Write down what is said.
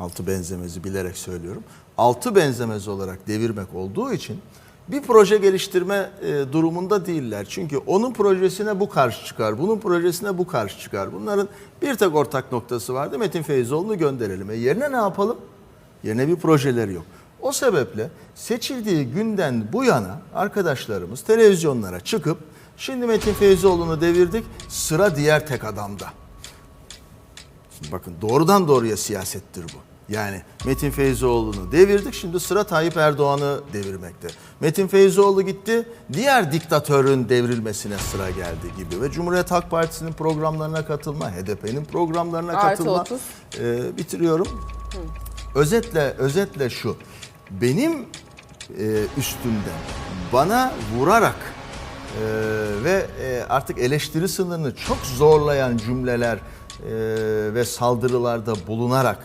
altı benzemezi bilerek söylüyorum. Altı benzemez olarak devirmek olduğu için bir proje geliştirme e, durumunda değiller. Çünkü onun projesine bu karşı çıkar, bunun projesine bu karşı çıkar. Bunların bir tek ortak noktası vardı. Metin Feyzoğlu'nu gönderelim. E yerine ne yapalım? Yerine bir projeleri yok. O sebeple seçildiği günden bu yana arkadaşlarımız televizyonlara çıkıp şimdi Metin Feyzoğlu'nu devirdik sıra diğer tek adamda. Şimdi bakın doğrudan doğruya siyasettir bu. Yani Metin Feyzoğlu'nu devirdik şimdi sıra Tayyip Erdoğan'ı devirmekte. Metin Feyzoğlu gitti diğer diktatörün devrilmesine sıra geldi gibi. Ve Cumhuriyet Halk Partisi'nin programlarına katılma, HDP'nin programlarına Artı katılma. 30. Ee, bitiriyorum. Özetle özetle şu. Benim e, üstümden bana vurarak e, ve e, artık eleştiri sınırını çok zorlayan cümleler e, ve saldırılarda bulunarak